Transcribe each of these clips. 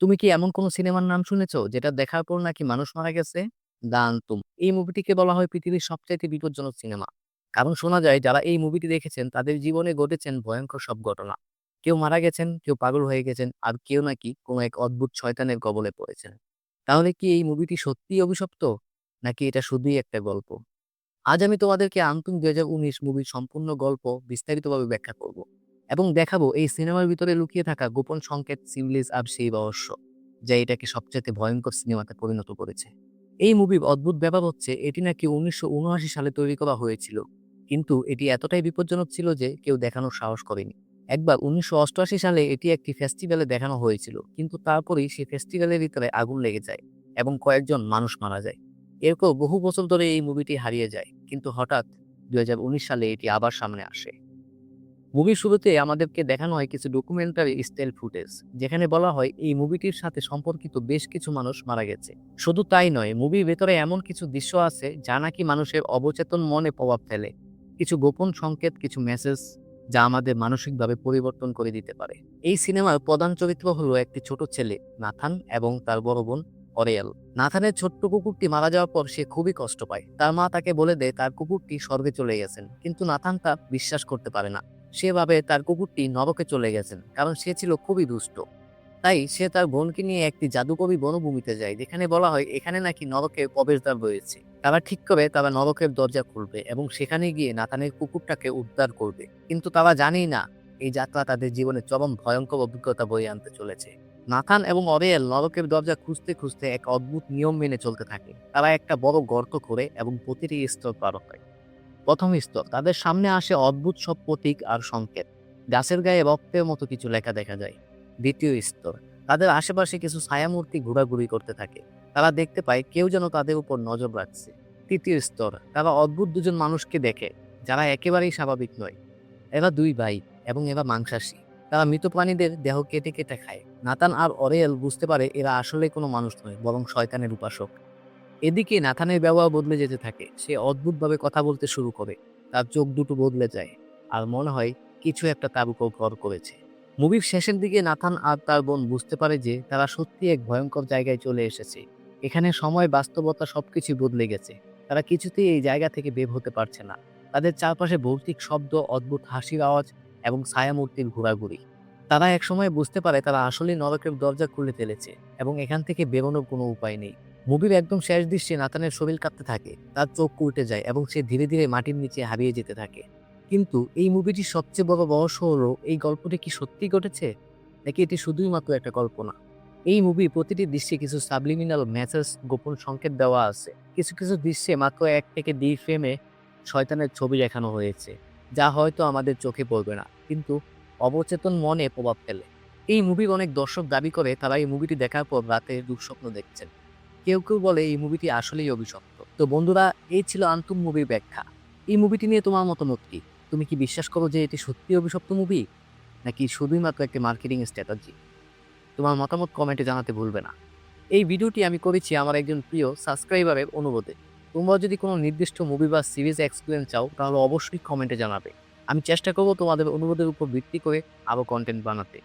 তুমি কি এমন কোনো সিনেমার নাম শুনেছো যেটা দেখার পর নাকি মানুষ মারা গেছে? দ্য আনতুম। এই মুভিটিকে বলা হয় পৃথিবীর সবচাইতে বিপজ্জনক সিনেমা। কারণ শোনা যায় যারা এই মুভিটি দেখেছেন তাদের জীবনে ঘটেছেন ভয়ঙ্কর সব ঘটনা। কেউ মারা গেছেন, কেউ পাগল হয়ে গেছেন, আর কেউ নাকি কোনো এক অদ্ভুত শয়তানের কবলে পড়েছেন। তাহলে কি এই মুভিটি সত্যিই অভিশপ্ত? নাকি এটা শুধুই একটা গল্প? আজ আমি তোমাদেরকে আনতুম ২০১৯ মুভির সম্পূর্ণ গল্প বিস্তারিতভাবে ব্যাখ্যা করব এবং দেখাবো এই সিনেমার ভিতরে লুকিয়ে থাকা গোপন সংকেত, সিমলিস আব সেই রহস্য যা এটাকে সবচেয়ে ভয়ঙ্কর সিনেমাতে পরিণত করেছে। এই মুভির অদ্ভুত ব্যাপার হচ্ছে এটি নাকি উনিশশো উনআশি সালে তৈরি করা হয়েছিল। কিন্তু এটি এতটাই বিপজ্জনক ছিল যে কেউ দেখানোর সাহস করেনি। একবার উনিশশো অষ্টআশি সালে এটি একটি ফেস্টিভ্যালে দেখানো হয়েছিল। কিন্তু তারপরেই সেই ফেস্টিভ্যালের ভিতরে আগুন লেগে যায় এবং কয়েকজন মানুষ মারা যায়। এরপর বহু বছর ধরে এই মুভিটি হারিয়ে যায়। কিন্তু হঠাৎ ২০১৯ সালে এটি আবার সামনে আসে। মুভির শুরুতে আমাদেরকে দেখানো হয় কিছু ডকুমেন্টারি স্টাইল ফুটেজ যেখানে বলা হয় এই মুভিটির সাথে সম্পর্কিত বেশ কিছু মানুষ মারা গেছে। শুধু তাই নয় মুভির ভেতরে এমন কিছু দৃশ্য আছে, যা নাকি মানুষের অবচেতন মনে প্রভাব ফেলে। কিছু গোপন সংকেত, কিছু মেসেজ যা আমাদের মানসিকভাবে পরিবর্তন করে দিতে পারে। এই সিনেমার প্রধান চরিত্র হলো একটি ছোট ছেলে, নাথান, এবং তার বড় বোন অরিয়াল। নাথানের ছোট্ট কুকুরটি মারা যাওয়ার পর সে খুবই কষ্ট পায়। তার মা তাকে বলে দেয়, তার কুকুরটি স্বর্গে চলে গেছেন। কিন্তু নাথান তা বিশ্বাস করতে পারে না। সে ভাবে তার কুকুরটি নরকে চলে গেছেন, কারণ সে ছিল খুবই দুষ্ট। তাই সে তার বোনকে নিয়ে একটি জাদুকবি বনভূমিতে যায়, যেখানে বলা হয় এখানে নাকি নরকের প্রবেশদ্বার রয়েছে। তারা ঠিক করে তারা নরকের দরজা খুলবে এবং সেখানে গিয়ে নাতানের কুকুরটাকে উদ্ধার করবে। কিন্তু তারা জানেই না, এই যাত্রা তাদের জীবনে চরম ভয়ঙ্কর অভিজ্ঞতা বয়ে আনতে চলেছে। নাথান এবং অরেল নরকের দরজা খুঁজতে খুঁজতে এক অদ্ভুত নিয়ম মেনে চলতে থাকে। তারা একটা বড় গর্ত করে এবং প্রতিটি স্তর পার হয়। প্রথম স্তর, তাদের সামনে আসে অদ্ভুত সব প্রতীক আর সংকেত। গাছের গায়ে রক্তের মতো কিছু লেখা দেখা যায়। দ্বিতীয় স্তর, তাদের আশেপাশে কিছু ছায়ামূর্তি ঘোরাঘুরি করতে থাকে। তারা দেখতে পায় কেউ যেন তাদের উপর নজর রাখছে। তৃতীয় স্তর, তারা অদ্ভুত দুজন মানুষকে দেখে, যারা একেবারেই স্বাভাবিক নয়। এরা দুই ভাই এবং এরা মাংসাশী। তারা মৃত প্রাণীদের দেহ কেটে কেটে খায়। নাতান আর অরেল বুঝতে পারে এরা আসলে কোনো মানুষ নয়, বরং শয়তানের উপাসক। এদিকে নাথানের ব্যবহার বদলে যেতে থাকে। সে অদ্ভুতভাবে কথা বলতে শুরু করে। তার চোখ দুটো বদলে যায় আর মনে হয় কিছু একটা তার উপর ঘর করেছে। মুভির শেষের দিকে নাথান আর তার বোন বুঝতে পারে যে তারা সত্যি এক ভয়ঙ্কর জায়গায় চলে এসেছে। এখানে সময়, বাস্তবতা সবকিছু বদলে গেছে। তারা কিছুতেই এই জায়গা থেকে বের হতে পারছে না। তাদের চারপাশে ভৌতিক শব্দ, অদ্ভুত হাসির আওয়াজ এবং ছায়ামূর্তির ঘোরাঘুরি। তারা একসময় বুঝতে পারে তারা আসলে নরকের দরজা খুলে ফেলেছে এবং এখান থেকে বেরোনোর কোনো উপায় নেই। মুভির একদম শেষ দৃশ্যে নাতানের শরীর কাঁপতে থাকে, তার চোখ উল্টে যায় এবং সে ধীরে ধীরে মাটির নিচে হারিয়ে যেতে থাকে। কিন্তু এই মুভিটির সবচেয়ে বড় রহস্য হলো, এই গল্পটি কি সত্যি ঘটেছে? নাকি এটি শুধুই মাত্র একটা কল্পনা? এই মুভি প্রতিটি দৃশ্যে কিছু সাবলিমিনাল মেসেজ গোপন সংকেত দেওয়া আছে। কিছু কিছু দৃশ্যে মাত্র এক থেকে দুই ফ্রেমে শয়তানের ছবি দেখানো হয়েছে, যা হয়তো আমাদের চোখে পড়বে না, কিন্তু অবচেতন মনে প্রভাব ফেলে। এই মুভির অনেক দর্শক দাবি করে, তারা এই মুভিটি দেখার পর রাতে দুঃস্বপ্ন দেখছেন। কেউ কেউ বলে এই মুভিটি আসলেই অভিশপ্ত। তো বন্ধুরা, এই ছিল আন্তুম মুভির ব্যাখ্যা। এই মুভিটি নিয়ে তোমার মতামত কি? তুমি কি বিশ্বাস করো যে এটি সত্যি অভিশপ্ত মুভি নাকি শুধুই মাত্র একটি মার্কেটিং স্ট্র্যাটাজি তোমার মতামত কমেন্টে জানাতে ভুলবে না। এই ভিডিওটি আমি করেছি আমার একজন প্রিয় সাবস্ক্রাইবারের অনুরোধে। তোমরা যদি কোনো নির্দিষ্ট মুভি বা সিরিজ এক্সপিরিয়েন্স চাও, তাহলে অবশ্যই কমেন্টে জানাবে। আমি চেষ্টা করব তোমাদের অনুরোধের উপর ভিত্তি করে আরও কন্টেন্ট বানাতে।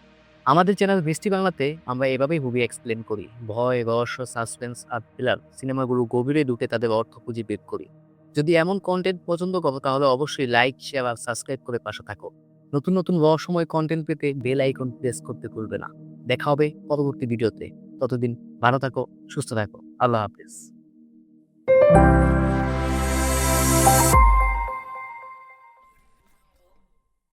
আমাদের চ্যানেল মিষ্টি বাংলাতে আমরা এভাবেই মুভি এক্সপ্লেন করি। ভয়, রহস্য সাসপেন্স আর থ্রিলার সিনেমাগুলো গভীরে ঢুকে তাদের অর্থ খুঁজে বের করি। যদি এমন কন্টেন্ট পছন্দ করো, তাহলে অবশ্যই লাইক শেয়ার আর সাবস্ক্রাইব করে পাশে থাকো। নতুন নতুন রহস্যময় কন্টেন্ট পেতে বেল আইকন প্রেস করতে ভুলবে না। দেখা হবে পরবর্তী ভিডিওতে। ততদিন ভালো থাকো, সুস্থ থাকো। আল্লাহ হাফিজ।